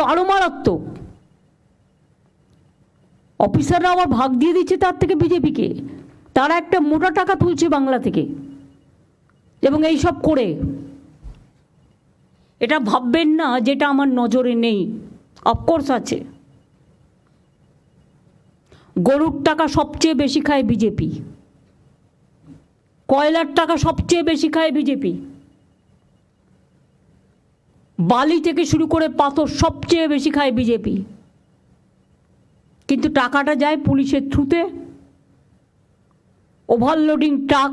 তো আরও মারাত্মক। অফিসাররা আবার ভাগ দিয়ে দিচ্ছে তার থেকে বিজেপিকে। তারা একটা মোটা টাকা তুলছে বাংলা থেকে। এবং এই সব করে। এটা ভাববেন না যেটা আমার নজরে নেই। অফকোর্স আছে। গরুর টাকা সবচেয়ে বেশি খায় বিজেপি। কয়লার টাকা সবচেয়ে বেশি খায় বিজেপি। বালি থেকে শুরু করে পাথর সবচেয়ে বেশি খায় বিজেপি। কিন্তু টাকাটা যায় পুলিশের থ্রুতে। ওভারলোডিং ট্রাক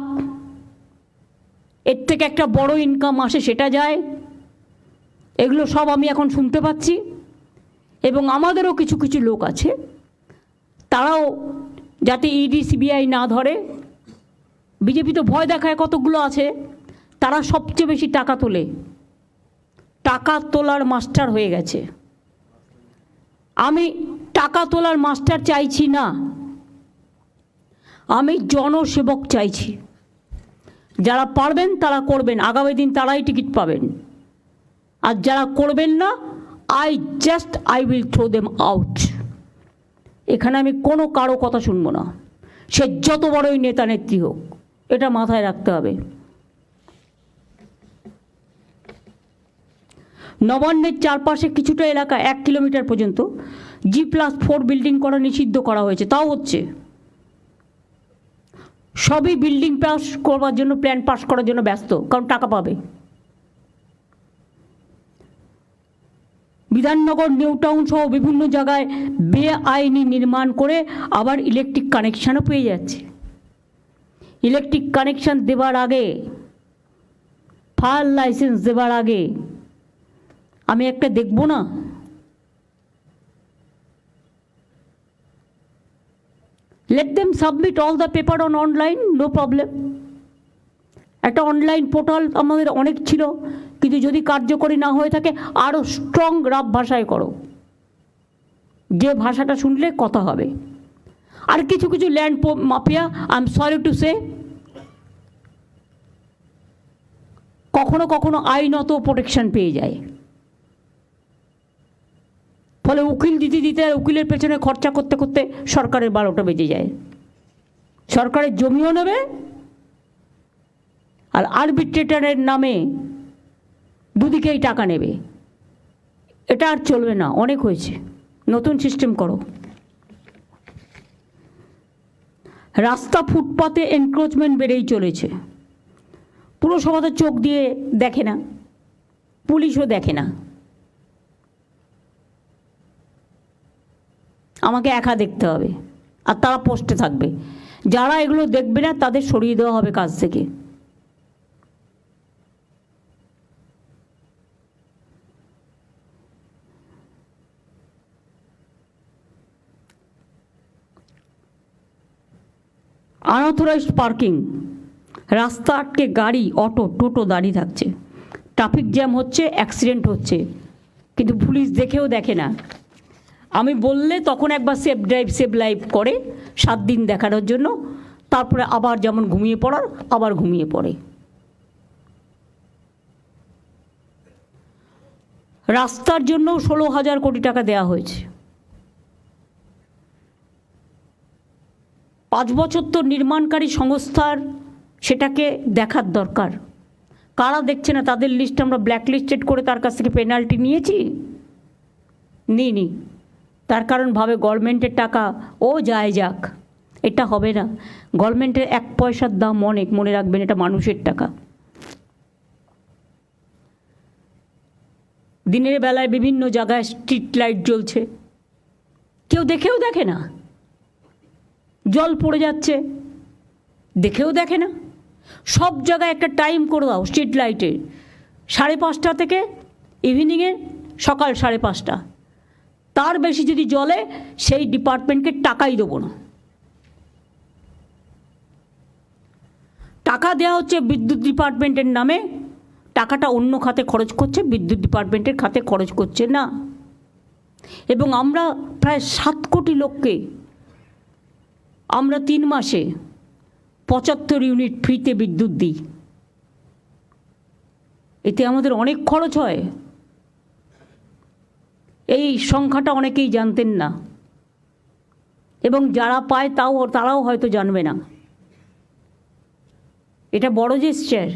এর থেকে একটা বড় ইনকাম আসে সেটা যায়। এগুলো সব আমি এখন শুনতে পাচ্ছি। এবং আমাদেরও কিছু কিছু লোক আছে। তারাও যাতে ইডি সিবিআই না ধরে, বিজেপি তো ভয় দেখায় কতগুলো আছে, তারা সবচেয়ে বেশি টাকা তোলে। টাকা তোলার মাস্টার হয়ে গেছে। আমি টাকা তোলার মাস্টার চাইছি না। আমি জনসেবক চাইছি। যারা পারবেন তারা করবেন, আগামী দিন তারাই টিকিট পাবেন। আর যারা করবেন না I just I will throw them out এখানে আমি কোনো কারও কথা শুনব না। সে যত বড়ই নেতা নেত্রী হোক, এটা মাথায় রাখতে হবে। নবান্নের চারপাশে কিছুটা এলাকা এক কিলোমিটার পর্যন্ত। জি প্লাস ফোর বিল্ডিং করা নিষিদ্ধ করা হয়েছে, তাও হচ্ছে। সবই বিল্ডিং পাস করবার জন্য, প্ল্যান পাস করার জন্য ব্যস্ত, কারণ টাকা পাবে। বিধাননগর, নিউ টাউন সহ বিভিন্ন জায়গায় বেআইনি নির্মাণ করে আবার ইলেকট্রিক কানেকশানও পেয়ে যাচ্ছে। ইলেকট্রিক কানেকশান দেবার আগে, ফায়ার লাইসেন্স দেবার আগে আমি একটা দেখব না? Let them submit all the paper on online no problem একটা অনলাইন পোর্টাল আমাদের অনেক ছিল, কিন্তু যদি কার্যকরী না হয়ে থাকে আরও স্ট্রং রাব ভাষায় করো। যে ভাষাটা শুনলে কথা হবে। আর কিছু কিছু land mafia I am sorry to say কখনো কখনো আইনত প্রোটেকশন পেয়ে যায়। ফলে উকিল দিতে দিতে আর উকিলের পেছনে খরচা করতে করতে সরকারের বারোটা বেজে যায়। সরকারের জমিও নেবে আর আরবিট্রেটারের নামে দুদিকেই টাকা নেবে। এটা আর চলবে না, অনেক হয়েছে। নতুন সিস্টেম করো। রাস্তা ফুটপাতে এনক্রোচমেন্ট বেড়েই চলেছে। পুরসভা তো চোখ দিয়ে দেখে না, পুলিশও দেখে না। আমাকে একা দেখতে হবে। আর তারা পোস্টে থাকবে। যারা এগুলো দেখবে না, তাদের সরিয়ে দেওয়া হবে কাজ থেকে। আনঅথরাইজড পার্কিং রাস্তা আটকে গাড়ি, অটো, টোটো দাঁড়িয়ে থাকছে। ট্রাফিক জ্যাম হচ্ছে অ্যাক্সিডেন্ট হচ্ছে। কিন্তু পুলিশ দেখেও দেখে না। আমি বললে তখন একবার সেফ ড্রাইভ সেভ লাইভ করে সাত দিন দেখানোর জন্য। তারপরে আবার যেমন ঘুমিয়ে পড়ার, আবার ঘুমিয়ে পড়ে। রাস্তার জন্য ষোলো হাজার কোটি টাকা দেওয়া হয়েছে। পাঁচ বছর তো নির্মাণকারী সংস্থার সেটাকে দেখার দরকার। কারা দেখছে না? তাদের লিস্ট আমরা ব্ল্যাক লিস্টেড করে তার কাছ থেকে পেনাল্টি নিয়েছি? নিইনি। তার কারণ ভাবে গভর্নমেন্টের টাকা ও যায় যাক। এটা হবে না। গভর্নমেন্টের এক পয়সার দাম অনেক, মনে রাখবেন, এটা মানুষের টাকা। দিনের বেলায় বিভিন্ন জায়গায় স্ট্রিট লাইট জ্বলছে। কেউ দেখেও দেখে না। জল পড়ে যাচ্ছে। দেখেও দেখে না। সব জায়গায় একটা টাইম করে দাও স্ট্রিট লাইটের সাড়ে পাঁচটা থেকে ইভিনিংয়ে সকাল সাড়ে পাঁচটা। তার বেশি যদি জলে সেই ডিপার্টমেন্টকে টাকাই দেবো না। টাকা দেওয়া হচ্ছে বিদ্যুৎ ডিপার্টমেন্টের নামে, টাকাটা অন্য খাতে খরচ করছে, বিদ্যুৎ ডিপার্টমেন্টের খাতে খরচ করছে না। এবং আমরা প্রায় সাত কোটি লোককে, আমরা তিন মাসে পঁচাত্তর ইউনিট ফ্রিতে বিদ্যুৎ দিই। এতে আমাদের অনেক খরচ হয়। এই সংখ্যাটা অনেকেই জানতেন না। এবং যারা পায় তাও, তারাও হয়তো জানবে না। এটা বড় জেস্টার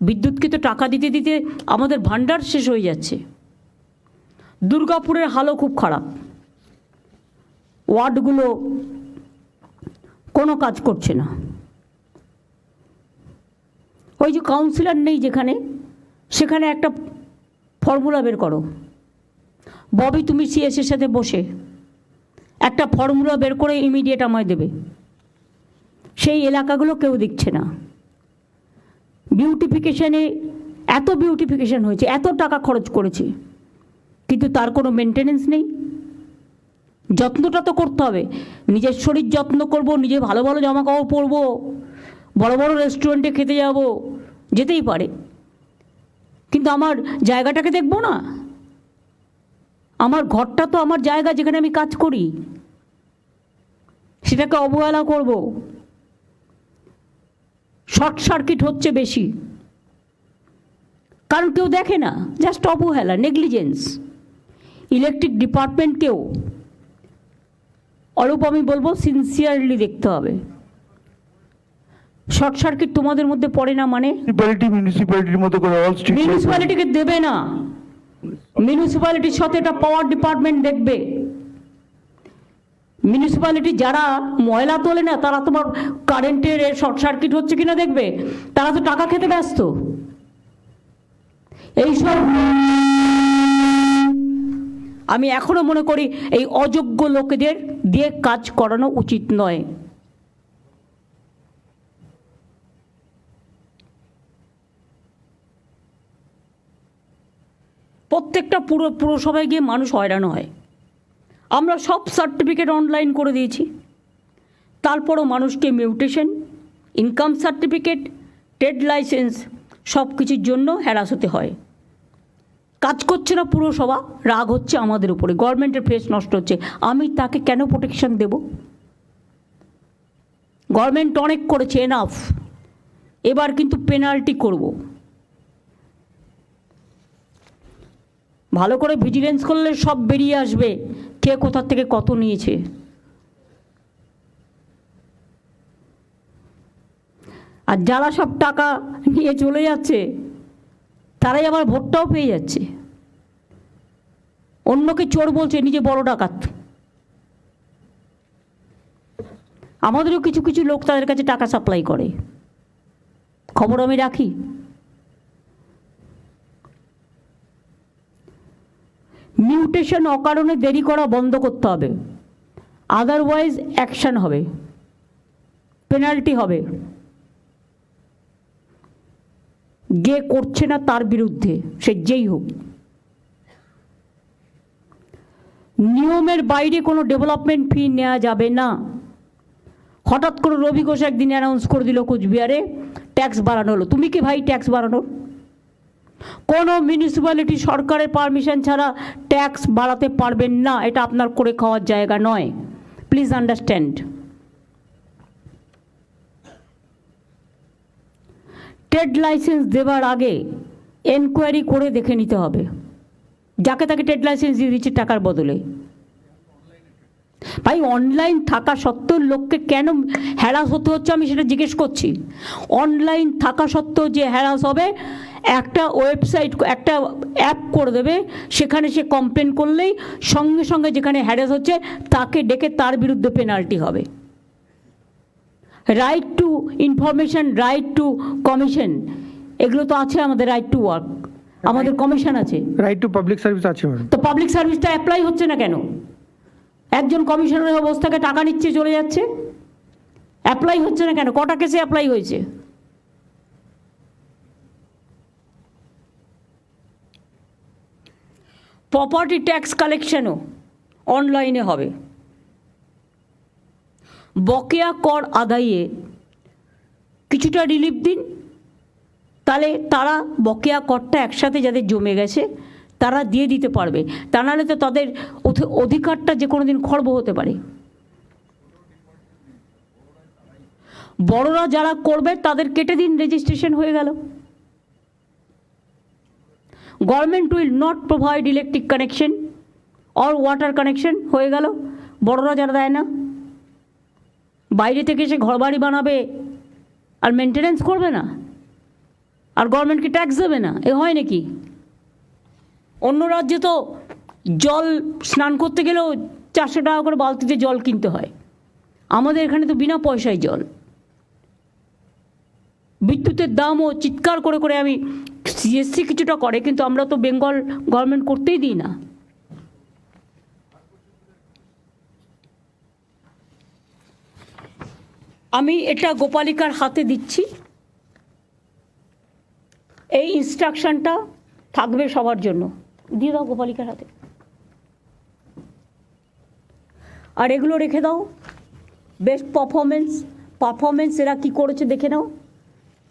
বিদ্যুৎকে তো টাকা দিতে দিতে আমাদের ভাণ্ডার শেষ হয়ে যাচ্ছে। দুর্গাপুরের হালও খুব খারাপ। ওয়ার্ডগুলো কোনো কাজ করছে না। ওই যে কাউন্সিলর নেই যেখানে, সেখানে একটা ফর্মুলা বের করো। ববি, তুমি সিএসের সাথে বসে একটা ফর্মুলা বের করে ইমিডিয়েট আমায় দেবে। সেই এলাকাগুলো কেউ দিচ্ছে না। বিউটিফিকেশানে এত বিউটিফিকেশান হয়েছে, এত টাকা খরচ করেছে, কিন্তু তার কোনো মেনটেনেন্স নেই। যত্নটা তো করতে হবে। নিজের শরীর যত্ন করব, নিজে ভালো ভালো জামা কাপড় পরবো, বড় বড় রেস্টুরেন্টে খেতে যাব, যেতেই পারে। কিন্তু আমার জায়গাটাকে দেখব না? আমার ঘরটা তো আমার জায়গা যেখানে আমি কাজ করি সেটাকে অবহেলা করব। শর্ট সার্কিট হচ্ছে বেশি। কারণ কেউ দেখে না জাস্ট অবহেলা নেগলিজেন্স ইলেকট্রিক ডিপার্টমেন্টকেও অল্প আমি বলব সিনসিয়ারলি দেখতে হবে। শর্ট সার্কিট তোমাদের মধ্যে পড়ে না মানে? মিউনিসিপ্যালিটির মতো করে মিউনিসিপ্যালিটিকে দেবে না। মিউনিসিপ্যালিটির সাথে এটা পাওয়ার ডিপার্টমেন্ট দেখবে। মিউনিসিপ্যালিটি যারা ময়লা তোলে না, তারা তোমার কারেন্টের শর্ট সার্কিট হচ্ছে কিনা দেখবে। তারা তো টাকা খেতে ব্যস্ত। এইসব আমি এখনও মনে করি এই অযোগ্য লোকেদের দিয়ে কাজ করানো উচিত নয়। প্রত্যেকটা পুরো, পুরসভায় গিয়ে মানুষ হয়রান হয়। আমরা সব সার্টিফিকেট অনলাইন করে দিয়েছি। তারপরও মানুষকে mutation income certificate trade licence সব কিছুর জন্য হ্যারাস হতে হয়। কাজ করছে না পুরসভা, রাগ হচ্ছে আমাদের উপরে। গভর্নমেন্টের ফেস নষ্ট হচ্ছে। আমি তাকে কেন প্রোটেকশন দেব? গভর্নমেন্ট অনেক করেছে এনাফ এবার কিন্তু পেনাল্টি করব। ভালো করে ভিজিলেন্স করলে সব বেরিয়ে আসবে। কে কোথার থেকে কত নিয়েছে? আর যারা সব টাকা নিয়ে চলে যাচ্ছে, তারাই আবার ভোটটাও পেয়ে যাচ্ছে। অন্যকে চোর বলছে, নিজে বড় ডাকাত। আমাদেরও কিছু কিছু লোক তাদের কাছে টাকা সাপ্লাই করে। খবর আমি রাখি। মিউটেশন অকারণে দেরি করা বন্ধ করতে হবে। আদারওয়াইজ অ্যাকশন হবে। পেনাল্টি হবে। যে করছে না তার বিরুদ্ধে, সে যেই হোক। নিয়মের বাইরে কোনো ডেভেলপমেন্ট ফি নেওয়া যাবে না। হঠাৎ করে রবি ঘোষ একদিন অ্যানাউন্স করে দিল কুচবিহারে ট্যাক্স বাড়ানো হলো। তুমি কি ভাই ট্যাক্স বাড়ানোর? কোনো মিউনিসিপ্যালিটি সরকারের পারমিশন ছাড়া ট্যাক্স বাড়াতে পারবেন না, এটা আপনার করে খাওয়ার জায়গা নয়। প্লিজ আন্ডারস্ট্যান্ড ট্রেড লাইসেন্স দেওয়ার আগে এনকোয়ারি করে দেখে নিতে হবে। যাকে তাকে ট্রেড লাইসেন্স দিয়ে দিচ্ছে টাকার বদলে। ভাই অনলাইন থাকা সত্ত্বেও লোককে কেন হ্যারাস হতে হচ্ছে আমি সেটা জিজ্ঞেস করছি। অনলাইন থাকা সত্ত্বেও যে হ্যারাস হবে একটা ওয়েবসাইট একটা অ্যাপ করে দেবে সেখানে সে কমপ্লেন করলেই সঙ্গে সঙ্গে যেখানে হ্যারাস হচ্ছে তাকে ডেকে তার বিরুদ্ধে পেনাল্টি হবে। Right to information right to commission এগুলো তো আছে আমাদের রাইট টু ওয়ার্ক আমাদের কমিশন আছে। রাইট টু পাবলিক সার্ভিস আছে তো পাবলিক সার্ভিসটা অ্যাপ্লাই হচ্ছে না কেন? একজন কমিশনারের অবস্থাকে টাকা নিচ্ছে চলে যাচ্ছে। অ্যাপ্লাই হচ্ছে না কেন? কটা কেসে অ্যাপ্লাই হয়েছে? প্রপার্টি ট্যাক্স কালেকশনও অনলাইনে হবে। বকেয়া কর আদায়ে কিছুটা রিলিফ দিন। তাহলে তারা বকেয়া করটা একসাথে যাদের জমে গেছে, তারা দিয়ে দিতে পারবে। তা নাহলে তো তাদের অধিকারটা যে কোনো দিন খর্ব হতে পারে। বড়রা যারা করবে, তাদের কেটে দিন রেজিস্ট্রেশন হয়ে গেল। Government will not provide electric connection or water connection হয়ে গেল। বড়রা যারা দেয় না, বাইরে থেকে এসে ঘরবাড়ি বানাবে আর মেনটেনেন্স করবে না, আর গভর্নমেন্টকে ট্যাক্স দেবে না, এ হয় নাকি? অন্য রাজ্যে তো জল স্নান করতে গেলেও চারশো টাকা করে বালতিতে জল কিনতে হয়। আমাদের এখানে তো বিনা পয়সায় জল। বিদ্যুতের দামও চিৎকার করে করে আমি সিএসসি কিছুটা করে, কিন্তু আমরা তো বেঙ্গল গভর্নমেন্ট করতেই দিই না। আমি এটা গোপালিকার হাতে দিচ্ছি। এই ইনস্ট্রাকশনটা থাকবে সবার জন্য। দিয়ে দাও গোপালিকার হাতে। আর এগুলো রেখে দাও। বেস্ট পারফরমেন্স পারফরমেন্স এরা কী করেছে দেখে নাও।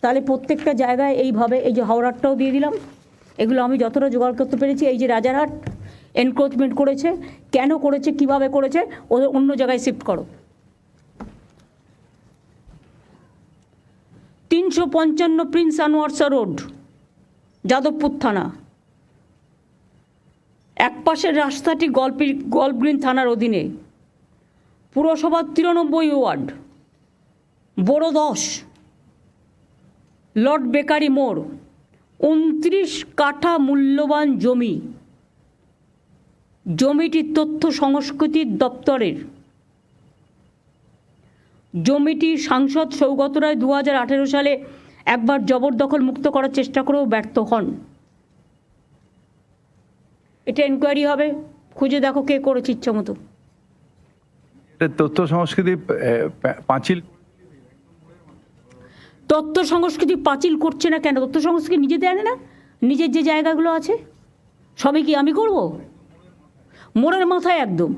তাহলে প্রত্যেকটা জায়গায় এইভাবে এই যে হাওড়ারটাও দিয়ে দিলাম। এগুলো আমি যতটা জোগাড় করতে পেরেছি, এই যে রাজারহাট এনক্রোচমেন্ট করেছে, কেন করেছে, কীভাবে করেছে, ওদের অন্য জায়গায় শিফট করো। তিনশো পঞ্চান্ন প্রিন্স আনোয়ারসা রোড যাদবপুর থানা। এক পাশের রাস্তাটি গল্পি গল্প গ্রিন থানার অধীনে। পুরসভার তিরানব্বই ওয়ার্ড, বড় দশ। লর্ড বেকারি মোড়, উনত্রিশ কাঠা মূল্যবান জমি। জমিটি তথ্য সংস্কৃতির দপ্তরের। জমিটি সাংসদ সৌগত রায় দু হাজার আঠেরো সালে একবার জবরদখল মুক্ত করার চেষ্টা করেও ব্যর্থ হন। এটা এনকোয়ারি হবে, খুঁজে দেখো কে করেছে ইচ্ছা মতো। তথ্য সংস্কৃতি পাঁচিল। তথ্য সংস্কৃতি পাঁচিল করছে না কেন? তথ্য সংস্কৃতি নিজে দেয় না? নিজের যে জায়গাগুলো আছে? সবই কি আমি করব? মোড়ের মাথায় একদম।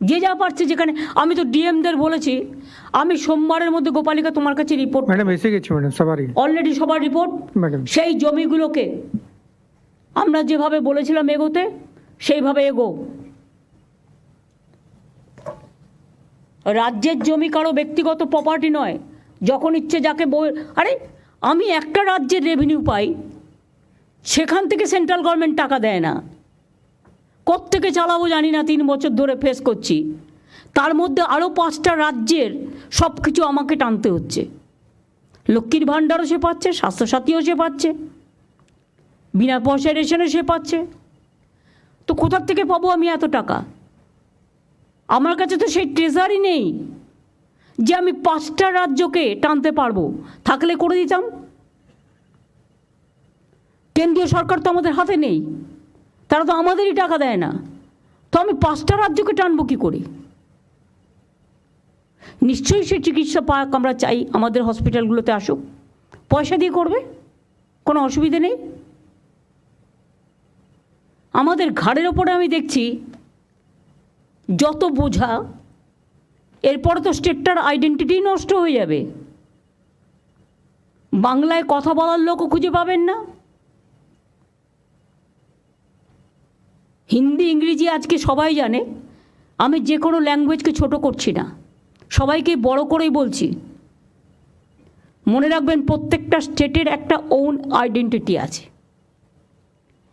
যে যা পারছে যেখানে আমি তো ডিএমদের বলেছি আমি সোমবারের মধ্যে গোপালিকা তোমার কাছে রিপোর্ট ম্যাডাম এসে গেছি ম্যাডাম সবারই। অলরেডি সবার রিপোর্ট ম্যাডাম। সেই জমিগুলোকে। আমরা যেভাবে বলেছিলাম এগোতে সেইভাবে এগো। রাজ্যের জমি কারও ব্যক্তিগত প্রপার্টি নয়। যখন ইচ্ছে যাকে বই আরে, আমি একটা রাজ্যের রেভিনিউ পাই, সেখান থেকে সেন্ট্রাল গভর্নমেন্ট টাকা দেয় না। কোত্থেকে চালাবো জানি না, তিন বছর ধরে ফেস করছি। তার মধ্যে আরও পাঁচটা রাজ্যের সব কিছু আমাকে টানতে হচ্ছে। লক্ষ্মীর ভাণ্ডারও সে পাচ্ছে, স্বাস্থ্যসাথীও সে পাচ্ছে, বিনা পয়সায় রেশনও সে পাচ্ছে। তো কোথার থেকে পাবো আমি এত টাকা? আমার কাছে তো সেই ট্রেজারই নেই। যে আমি পাঁচটা রাজ্যকে টানতে পারব, থাকলে করে দিতাম। কেন্দ্রীয় সরকার তো আমাদের হাতে নেই, তারা তো আমাদেরই টাকা দেয় না। তো আমি পাঁচটা রাজ্যকে টানবো কী করে? নিশ্চয়ই সে চিকিৎসা পাক আমরা চাই, আমাদের হসপিটালগুলোতে আসুক। পয়সা দিয়ে করবে, কোনো অসুবিধে নেই। আমাদের ঘাড়ের ওপরে আমি দেখছি, যত বোঝা এরপরে তো স্টেটটার আইডেন্টিটি নষ্ট হয়ে যাবে। বাংলায় কথা বলার লোকও খুঁজে পাবেন না। হিন্দি, ইংরেজি আজকে সবাই জানে। আমি যে কোনো ল্যাঙ্গুয়েজকে ছোট করছি না। সবাইকে বড় করেই বলছি। মনে রাখবেন প্রত্যেকটা স্টেটের একটা ওন আইডেন্টিটি আছে।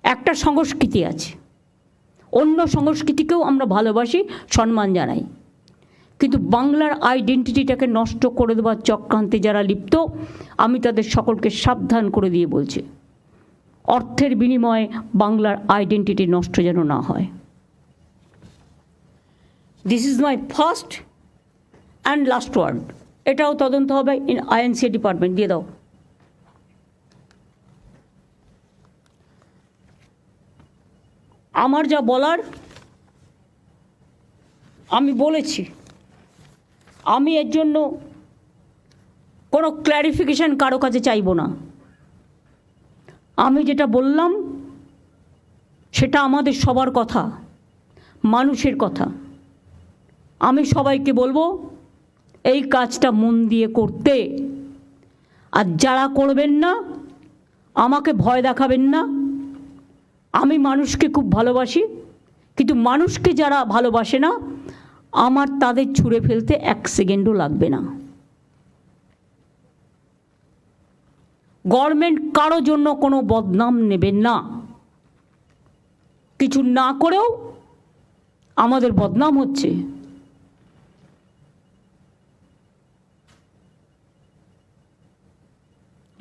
একটা সংস্কৃতি আছে। অন্য সংস্কৃতিকেও আমরা ভালোবাসি, সম্মান জানাই। কিন্তু বাংলার আইডেন্টিটিটাকে নষ্ট করে দেওয়ার চক্রান্তে যারা লিপ্ত, আমি তাদের সকলকে সাবধান করে দিয়ে বলছি, অর্থের বিনিময়ে বাংলার আইডেন্টিটি নষ্ট যেন না হয়। This is my first and last word এটাও তদন্ত হবে ইন আইএনসি ডিপার্টমেন্ট দিয়ে দাও। আমার যা বলার, আমি বলেছি। আমি এর জন্য কোনো ক্ল্যারিফিকেশান কারও কাছে চাইব না। আমি যেটা বললাম, সেটা আমাদের সবার কথা, মানুষের কথা। আমি সবাইকে বলব, এই কাজটা মন দিয়ে করতে। আর যারা করবেন না, আমাকে ভয় দেখাবেন না। আমি মানুষকে খুব ভালোবাসি, কিন্তু মানুষকে যারা ভালোবাসে না আমার তাদের ছুঁড়ে ফেলতে এক সেকেন্ডও লাগবে না। গভর্নমেন্ট কারও জন্য কোনো বদনাম নেবেন না। কিছু না করেও আমাদের বদনাম হচ্ছে।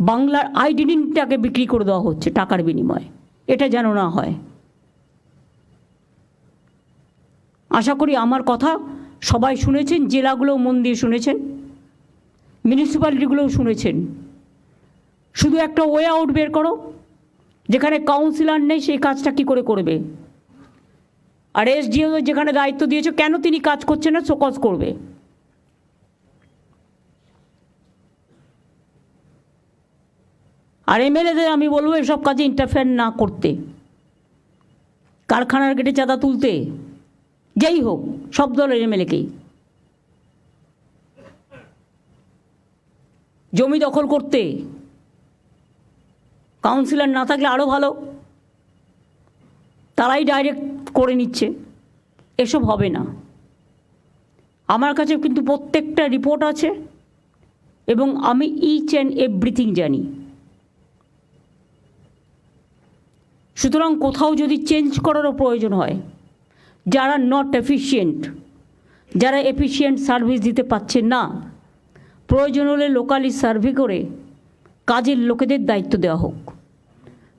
বাংলার আইডেন্টিটাকে বিক্রি করে দেওয়া হচ্ছে টাকার বিনিময়ে। এটা যেন না হয়। আশা করি আমার কথা সবাই শুনেছেন, জেলাগুলোও মন দিয়ে শুনেছেন মিউনিসিপ্যালিটিগুলোও শুনেছেন। শুধু একটা ওয়ে আউট বের করো, যেখানে কাউন্সিলর নেই সেই কাজটা কি করে করবে? আর এসডিও যেখানে দায়িত্ব দিয়েছে, কেন তিনি কাজ করছেন না শোকজ করবে? আর এমএলএদের আমি বলব, এসব কাজে ইন্টারফেয়ার না করতে। কারখানার গেটে চাঁদা তুলতে। যেই হোক, সব দলের এমএলএকেই। জমি দখল করতে কাউন্সিলর না থাকলে আরও ভালো। তারাই ডাইরেক্ট করে নিচ্ছে। এসব হবে না। আমার কাছে কিন্তু প্রত্যেকটা রিপোর্ট আছে এবং আমি ইচ অ্যান্ড এভরিথিং জানি। সুতরাং কোথাও যদি চেঞ্জ করারও প্রয়োজন হয় যারা নট এফিসিয়েন্ট যারা এফিসিয়েন্ট সার্ভিস দিতে পারছেন না, প্রয়োজন হলে লোকালি সার্ভে করে কাজের লোকেদের দায়িত্ব দেওয়া হোক।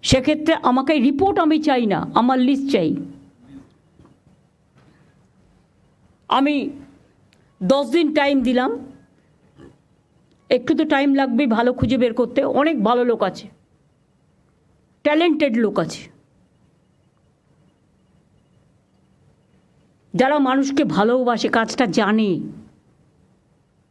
সেক্ষেত্রে আমাকে রিপোর্ট আমি চাই না, আমার লিস্ট চাই। আমি দশ দিন টাইম দিলাম। একটু তো টাইম লাগবে ভালো খুঁজে বের করতে, অনেক ভালো লোক আছে। ট্যালেন্টেড লোক আছে। যারা মানুষকে ভালোবাসে কাজটা জানে।